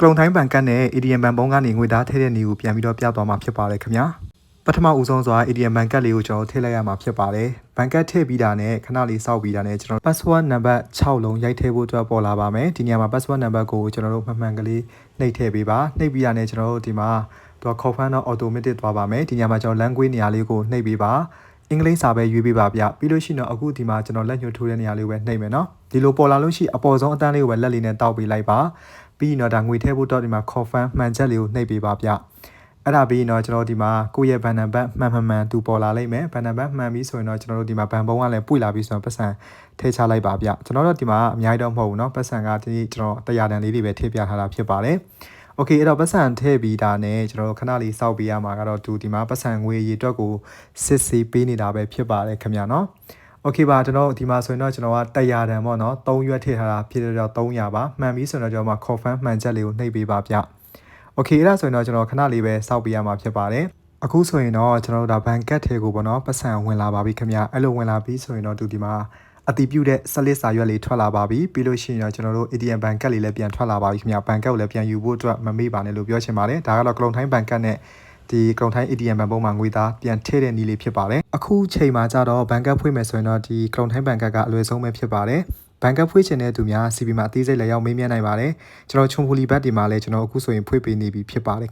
ကလုံတိုင်းဘဏ်ကတ်နဲ့ ATM ဘဏ်ပုံးကနေငွေသားထည့်တဲ့နေကိုပြန်ပြီးတော့ပြသွားမှာဖြစ်ပါတယ်ခင်ဗျာပထမဦးဆုံးစွာ ATM ဘဏ်ကတ်လေးကိုကျွန်တော်ထည့်လိုက်ရမှာဖြစ်ပါတယ်ဘဏ်ကတ်ထည့်ပြီးတာနဲ့ခဏလေးစောက်ပြီးတာနဲ့ကျွန်တော် password number 6လုံးရိုက်ထည့်ဖို့အတွက်ပေါ်လာပါမယ်ဒီနေရာမှာ password number ကိုကျွန်တော်တို့မှန်မှန်ကလေးနှိပ်ထည့်ပေးပါနှိပ်ပြီးတာနဲ့ကျွန်တော်တို့ဒီမှာတော့ confirm တော့ automatic သွားပါမယ်ဒီနေရာမှာကျွန်တော် language နေရာလေးကိုနှိပ်ပေးပါအင်္ဂလိပ်စာပဲရွေးပေးပါဗျပြီးလို့ရှိရင်တော့အခုဒီမှာကျွန်တော်လက်ညှိုးထိုးတဲ့နေရာလေးကိုပဲနှိပ်မယ်နော်ဒီလိုပေါ်လာလို့ရှိရင်အပေါ်ဆုံးအတန်းလေးကိုပဲလက်လေးနဲ့တောက်ပေးလိုက်ပါ ပြီးရင်တော့ဒါငွေထည့်ဖို့တော့ဒီမှာ confirm မှန်ချက်လေးကိုနှိပ်ပေးပါဗျအဲ့ဒါပြီးရင်တော့ကျွန်တော်ဒီမှာကိုယ့်ရဲ့ဘန်နံပါတ်မှန်မှန်မှန်သူပေါ်လာလိမ့်မယ်ဘန်နံပါတ်မှန်ပြီဆိုရင်တော့ကျွန်တော်တို့ဒီမှာဘန်ပုံးကလည်းပွေလာပြီဆိုတော့ပတ်စံထည့်ချလိုက်ပါဗျကျွန်တော်တို့ဒီမှာအများကြီးတော့မဟုတ်ဘူးเนาะပတ်စံကဒီကျွန်တော်တရားတန်လေးတွေပဲထည့်ပြထားတာဖြစ်ပါတယ်โอเคအဲ့တော့ပတ်စံထည့်ပြီးတာနဲ့ကျွန်တော်တို့ခဏလေးစောက်ပေးရမှာကတော့သူဒီမှာပတ်စံငွေရေအတွက်ကိုစစ်စီပေးနေတာပဲဖြစ်ပါတယ်ခင်ဗျာเนาะ โอเคပါကျွန်တော်ဒီမှာဆိုရင်တော့ကျွန်တော်ကတရားတန်ပေါ့เนาะ3ရွက်ထည့်ထားတာဖြစ်တော့300ပါမှန်ပြီဆိုတော့ကျွန်တော်မှာ confirm မှန်ချက်လေးကိုနှိပ်ပေးပါဗျโอเคအဲ့ဒါဆိုရင်တော့ကျွန်တော်ခဏလေးပဲစောက်ပေးရမှာဖြစ်ပါတယ်အခုဆိုရင်တော့ကျွန်တော်တို့ဒါဘန်ကတ်ထဲကိုပေါ့နော်ပတ်စံဝင်လာပါပြီခင်ဗျအဲ့လိုဝင်လာပြီဆိုရင်တော့သူဒီမှာအတီးပြုတ်တဲ့ဆက်လစ်စာရွက်လေးထွက်လာပါပြီပြီးလို့ရှိရင်တော့ကျွန်တော်တို့ ATM ဘန်ကတ်လေးလည်းပြန်ထွက်လာပါပြီခင်ဗျဘန်ကတ်ကိုလည်းပြန်ယူဖို့အတွက်မမေ့ပါနဲ့လို့ပြောချင်ပါတယ်ဒါကတော့ကလုံထိုင်းဘန်ကတ်နဲ့ ဒီကလုံထိုင်း ATM ဘန်ပုံးမှာငွေသားပြန်ထည့်တဲ့နည်းလေးဖြစ်ပါတယ်အခုချိန်မှာကြတော့ဘန်ကတ်ဖွင့်မယ်ဆိုရင်တော့ဒီကလုံထိုင်းဘန်ကတ်ကအလွယ်ဆုံးပဲဖြစ်ပါတယ်ဘန်ကတ်ဖွင့်ချင်တဲ့သူများ CB မှာအသေးစိတ်လည်းရောက်မေးမြန်းနိုင်ပါတယ်ကျွန်တော်ချုံဖူလီဘတ်ဒီမှာလည်းကျွန်တော်အခုဆိုရင်ဖွင့်ပေးနေပြီဖြစ်ပါတယ်